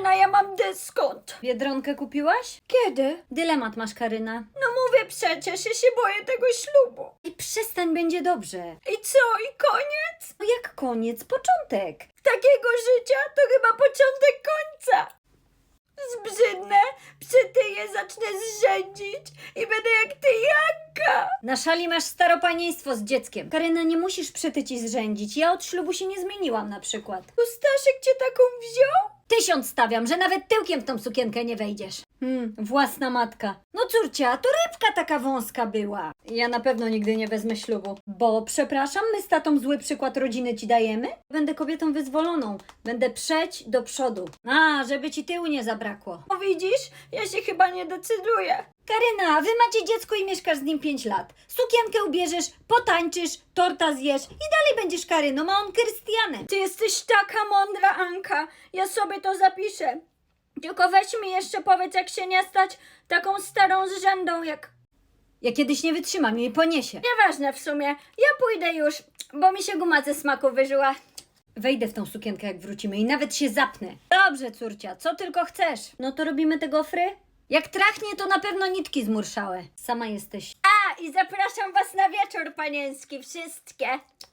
Karyna, ja mam dyskont. Biedronkę kupiłaś? Kiedy? Dylemat masz, Karyna. No mówię przecież, ja się boję tego ślubu. I przestań, będzie dobrze. I co, i koniec? No jak koniec, początek. Takiego życia to chyba początek końca. Zbrzydnę, przytyję, zacznę zrzędzić i będę jak ty Janka. Na szali masz staropanieństwo z dzieckiem. Karyna, nie musisz przytyć i zrzędzić. Ja od ślubu się nie zmieniłam na przykład. To Staszek cię taką wziął? Tysiąc stawiam, że nawet tyłkiem w tą sukienkę nie wejdziesz. Hmm, własna matka. No córcia, to rybka taka wąska była. Ja na pewno nigdy nie wezmę ślubu. Bo, przepraszam, my z tatą zły przykład rodziny ci dajemy? Będę kobietą wyzwoloną. Będę przeć do przodu. A, żeby ci tyłu nie zabrakło. O widzisz, ja się chyba nie decyduję. Karyna, wy macie dziecko i mieszkasz z nim 5 lat. Sukienkę ubierzesz, potańczysz, torta zjesz i dalej będziesz Karyną, a on Krystianem. Ty jesteś taka mądra, Anka. Ja sobie to zapiszę. Tylko weź mi jeszcze powiedz, jak się nie stać taką starą zrzędą jak... Ja kiedyś nie wytrzymam i mnie poniesie. Nieważne w sumie. Ja pójdę już, bo mi się guma ze smaku wyżyła. Wejdę w tą sukienkę, jak wrócimy i nawet się zapnę. Dobrze, córcia, co tylko chcesz. No to robimy te gofry? Jak trachnie, to na pewno nitki zmurszałe. Sama jesteś. A, i zapraszam was na wieczór panieński, wszystkie.